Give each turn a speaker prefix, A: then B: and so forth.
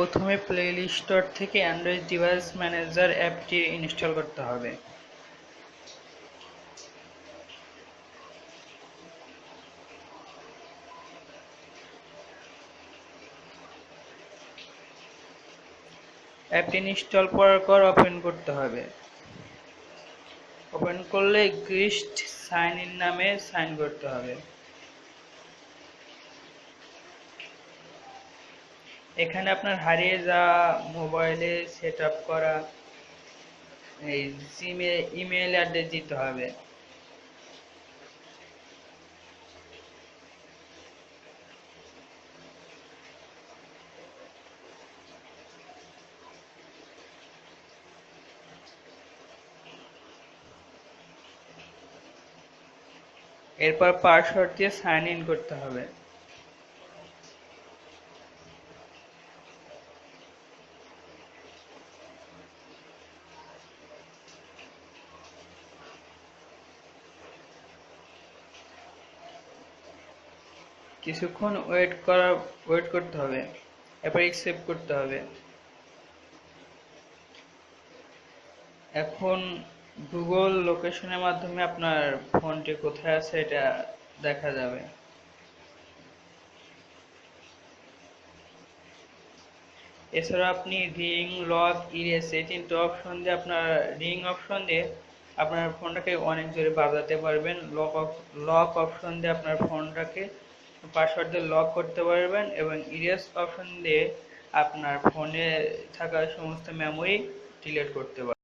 A: প্রথমে play store থেকে Android device manager অ্যাপটি ইনস্টল করতে হবে। অ্যাপটি ইনস্টল করার পর ওপেন করতে হবে। ওপেন করলে গ্রিস্ট সাইন ইন নামে সাইন করতে হবে। এখানে আপনার হারিয়ে যাওয়া মোবাইলে সেট আপ করা, এই সিমে ইমেল অ্যাড্রেস দিতে হবে। এরপর পাসওয়ার্ড দিয়ে সাইন ইন করতে হবে। কিছুক্ষণ ওয়েট করা, ওয়েট করতে হবে। এরপর অ্যাকসেপ্ট করতে হবে। এখন গুগল লোকেশনের মাধ্যমে আপনার ফোনটি কোথায় আছে এটা দেখা যাবে। এছাড়া আপনি রিং লক ইরেস এই তিনটে অপশন দিয়ে আপনার রিং অপশন দিয়ে আপনার ফোনটাকে অনেক জোরে বাজাতে পারবেন। লক লক অপশন দিয়ে আপনার ফোনটাকে পাসওয়ার্ড দিয়ে লক করতে পারবেন এবং ইরেস অপশন দিয়ে আপনার ফোনে থাকা সমস্ত মেমোরি ডিলিট করতে পারবেন।